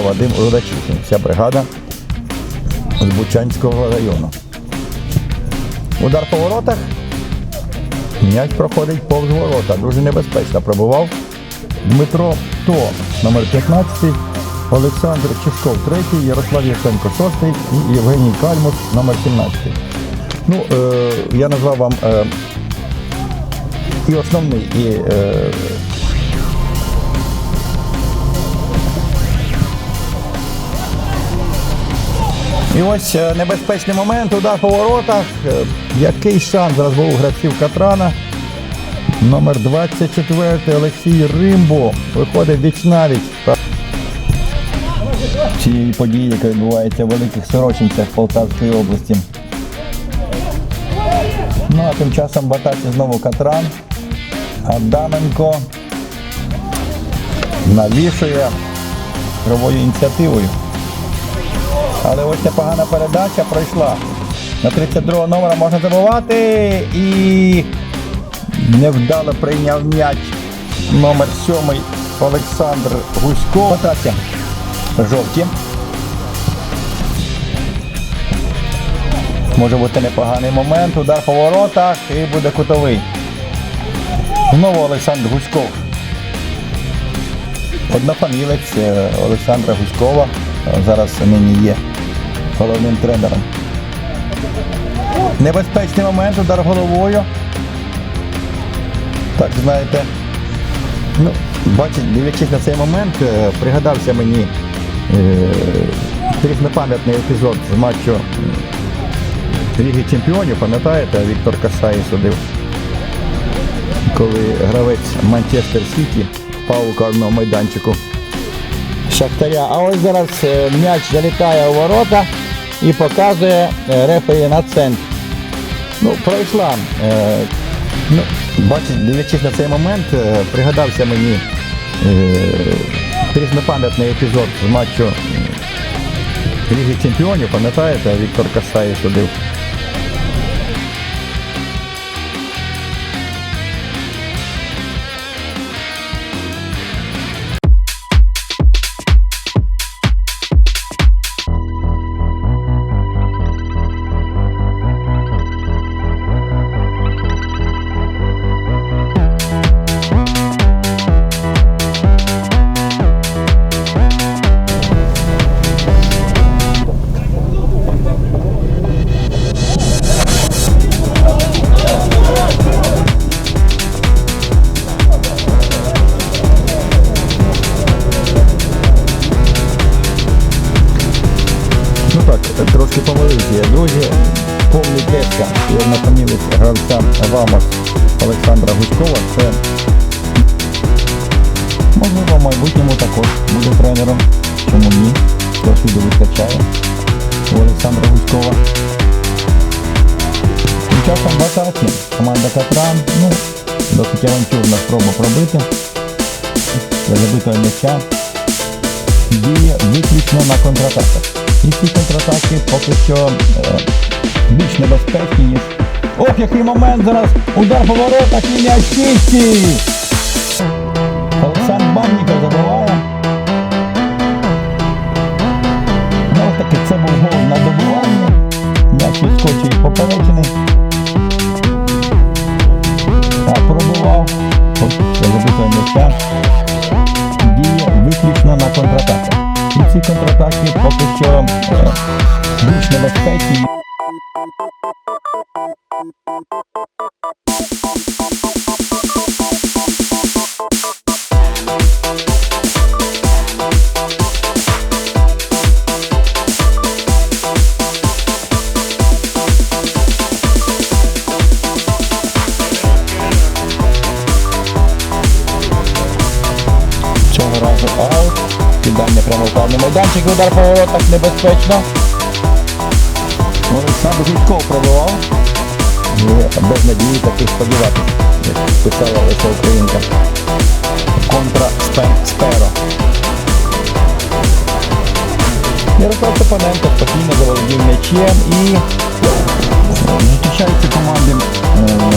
Вадим Уродачишин, вся бригада з Бучанського району. Удар по воротах. М'яч проходить повз ворота. Дуже небезпечно пробував Дмитро То, номер 15, Олександр Чешков, 3, Ярослав Яценко, 6 і Євгеній Кальмус, номер 17. Ну, е, я назвав вам е, і основний, і е, І ось е, небезпечний момент, удар по воротах. Е, Який шанс зараз був у гравців Катрана. Номер 24 Олексій Римбо виходить віч навіч. Цієї події, яка відбувається в Великих Сорочинцях Полтавської області. Ну а тим часом в атаці знову Катран. Адаменко навішує гровою ініціативою. Але ось ця погана передача пройшла. На 32 номера можна забувати і невдало прийняв м'яч номер 7 Олександр Гусько. Атаці жовті. Може бути непоганий момент. Удар по воротах і буде кутовий. Знову Олександр Гуськов. Однофамілець е, Олександра Гуськова. Зараз нині є головним тренером. Небезпечний момент, удар головою. Так, знаєте. Ну, бачите, дивлячись на цей момент, е, пригадався мені е, різнопам'ятний епізод з матчу Ліги Чемпіонів, пам'ятаєте, Віктор Касаї судив, коли гравець Манчестер Сіті впав у карному майданчику Шахтаря. А ось зараз е, м'яч залітає у ворота і показує е, рефері на центр. Ну, пройшла. Е, ну, Бачить, дивлячись на цей момент, е, пригадався мені різнопам'ятний епізод з матчу Ліги Чемпіонів, пам'ятаєте, Віктор Касаєв судив. Трошки помилився я, друзі. Кеска і однофамілець гравця Вамос Олександра Гуськова. Це можливо в майбутньому також буде тренером. Чому ні? Досвіду вистачає у Олександра Гуськова. Тим часом в атаці команда Катран, ну, досить авантюрна спроба пробити. Для забитого м'яча діє виключно на контратаках. І ці контратаки поки що е, більш небезпечні, ніж. Ох, який момент зараз! Удар по воротах і м'яч сітці! Олександр Банніков забиває. Ну, таки це був гол на добивання. М'яч відскочив поперечений. А пробував. Ось, я забитого м'яча діє виключно на контратаках. І ці контратаки поки що е, більш небезпечні. Майданчик, удар по воротах небезпечно. Олександр Гудьков пробивав. І без надії таких сподіватися, як писала Леся Українка. Контра Сперо. Ярослав Степаненко спокійно заволодів м'ячем і Зустрічаються команди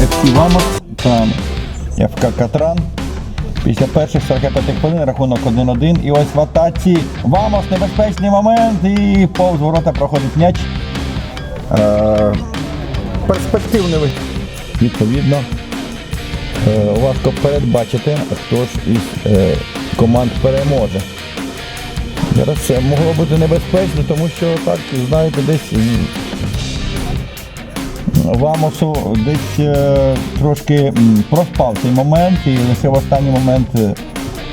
е, FC Вамос та ФК Катран. Після перших 45 хвилин рахунок 1-1. І ось в атаці Вамос небезпечний момент і повз ворота проходить м'яч. Е, перспективний. Відповідно, е, важко передбачити, хто ж із е, команд переможе. Зараз це могло бути небезпечно, тому що так, знаєте, десь Вамосу десь е, трошки проспав цей момент і лише в останній момент е,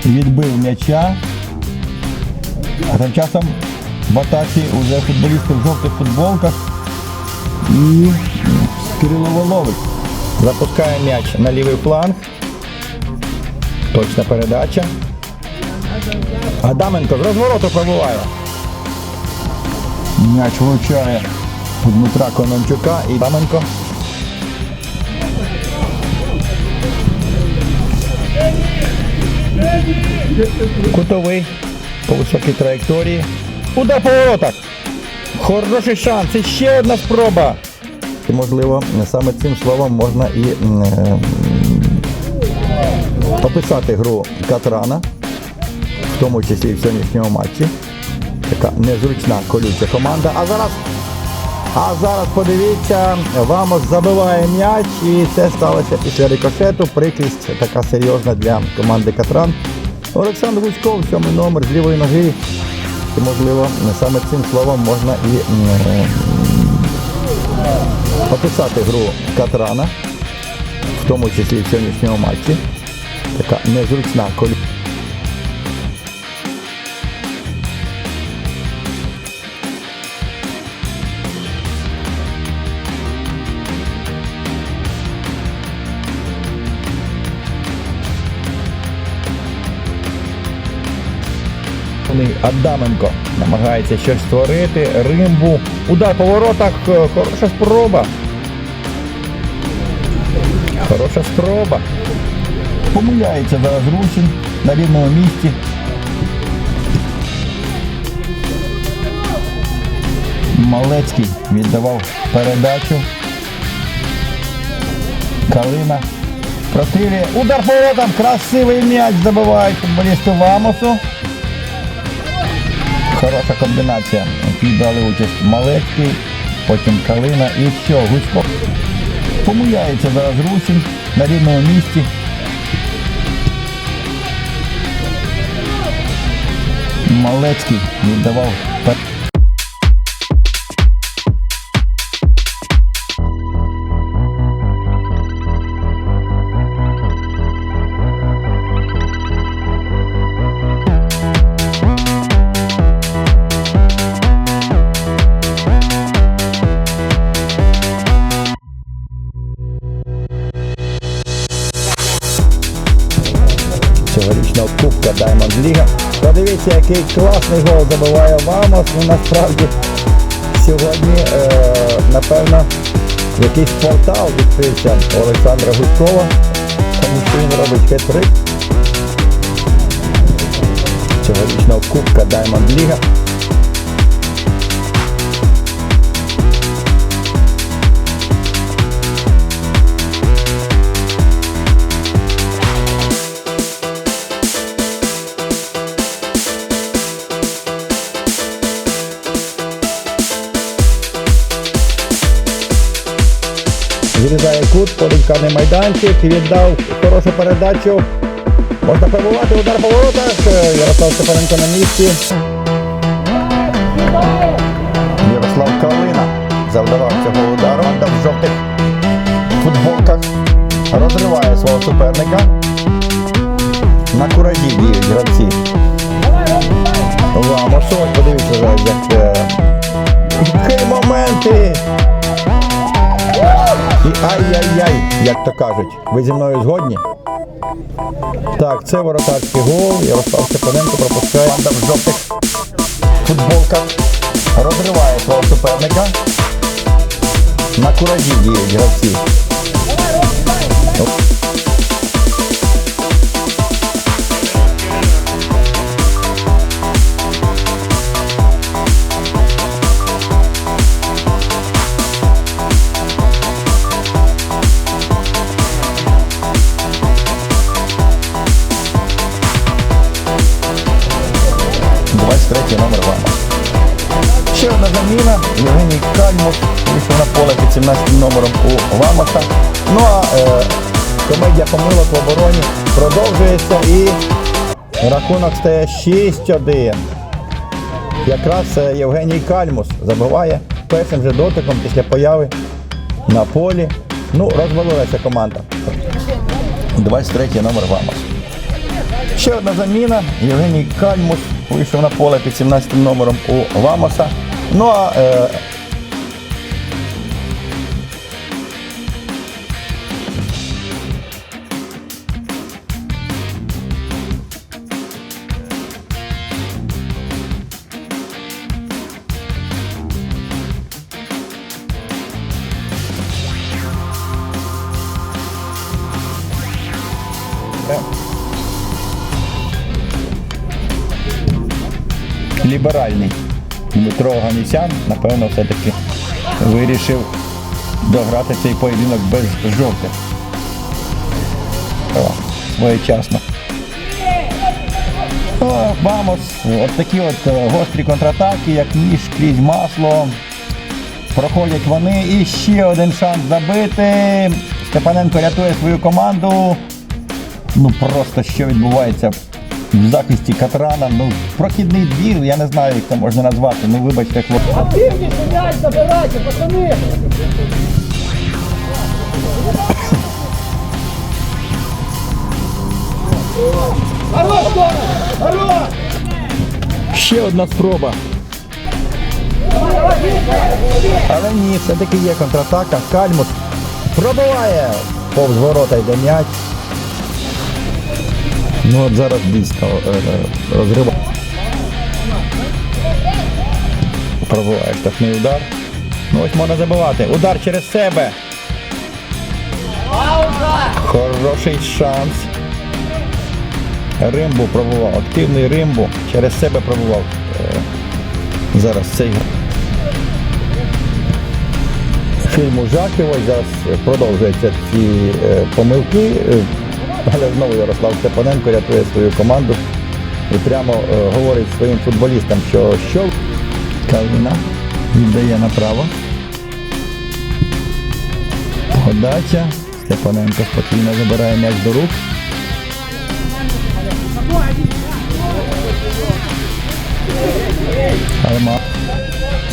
відбив м'яча. А тим часом в атаці вже футболісти в жовтих футболках і Кирило Волович запускає м'яч на лівий фланг. Точна передача. Адаменко з розвороту пробуває. М'яч влучає Дмитра Конончука і Адаменко. Кутовий по високій траєкторії. Удар по воротах. Хороший шанс. І ще одна спроба. І, можливо, саме цим словом можна і е, описати гру Катрана, в тому числі і в сьогоднішньому матчі. Така незручна колюча команда. А зараз, а зараз подивіться, Вамос забиває м'яч і це сталося після рикошету. Прикрість така серйозна для команди Катран. Олександр Гуськов, сьомий номер з лівої ноги. І, можливо, саме цим словом можна і описати гру Катрана, в тому числі в сьогоднішньому матчі. Така незручна колюча. Адаменко намагається щось створити. Римбу. Удар по воротах. Е, Хороша спроба. Хороша спроба. Помиляється зараз Русін на рівному місці. Малецький віддавав передачу. Калина. Прострілює. Удар по воротам. Красивий м'яч забивають футболісти Вамосу. Хороша комбінація. Піддали участь Малецький, потім Калина і все, Гусько. Помиляється зараз Русін на рівному місці. Малецький віддавав Ліга. Подивіться, який класний гол забиває Вамос. Ну насправді сьогодні, е, напевно, якийсь портал відкрився Олександра Гудкова, тому що він робить хет-трик цьогорічного Кубка Diamond Ліга. Зрізає кут, подивканий майданчик, віддав хорошу передачу. Можна пробувати удар по воротах. Е, Ярослав Степаненко на місці. Ярослав Калина завдавав цього удару. Та в жовтих футболках розриває свого суперника. На куражі діють гравці. Вамосу, ось подивіться як ай-яй-яй, як то кажуть. Ви зі мною згодні? Так, це воротарський гол. Ярослав Степаненко пропускає. Банда в жовтих футболках розриває свого суперника. На куражі діють гравці. Комедія помилок в обороні продовжується і рахунок стає 6-1. Якраз е, Євгеній Кальмус забиває першим же дотиком після появи на полі. Ну, розвалилася команда. 23-й номер Вамос. Ще одна заміна. Євгеній Кальмус вийшов на поле під 17 м номером у Вамоса. Ну а е, ліберальний Дмитро Ганісян, напевно, все-таки вирішив дограти цей поєдинок без жовтих. О, своєчасно. О, Вамос, от такі от е, гострі контратаки, як ніж крізь масло. Проходять вони і ще один шанс забити. Степаненко рятує свою команду. Ну просто що відбувається в захисті Катрана. Ну, прохідний двір, я не знаю, як це можна назвати. Ну вибачте, хлопці. Активніше м'яч забирайте, пацани! Хорош, Коля! Хорош! Ще одна спроба. Але ні, все-таки є контратака. Кальмус пробиває. Повз ворота йде м'яч. Ну от зараз дійсно е, розриває. Пробиває штрафний удар. Ну ось можна забивати. Удар через себе. Хороший шанс. Римбу пробував, активний Римбу через себе пробував. Е, Зараз цей фільм ось зараз продовжуються ці е, помилки, але знову Ярослав Степаненко рятує свою команду і прямо е, говорить своїм футболістам, що що Калина віддає направо. Подача. Степаненко спокійно забирає м'яч до рук. Арма.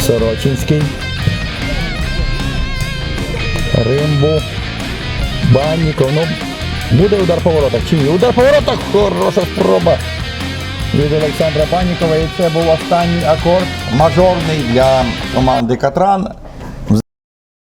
Сорочинський. Римбу. Банніков. Ну, буде удар по чи? Удар по! Хороша спроба від Олександра Панікова. І це був останній акорд мажорний для команди Катран.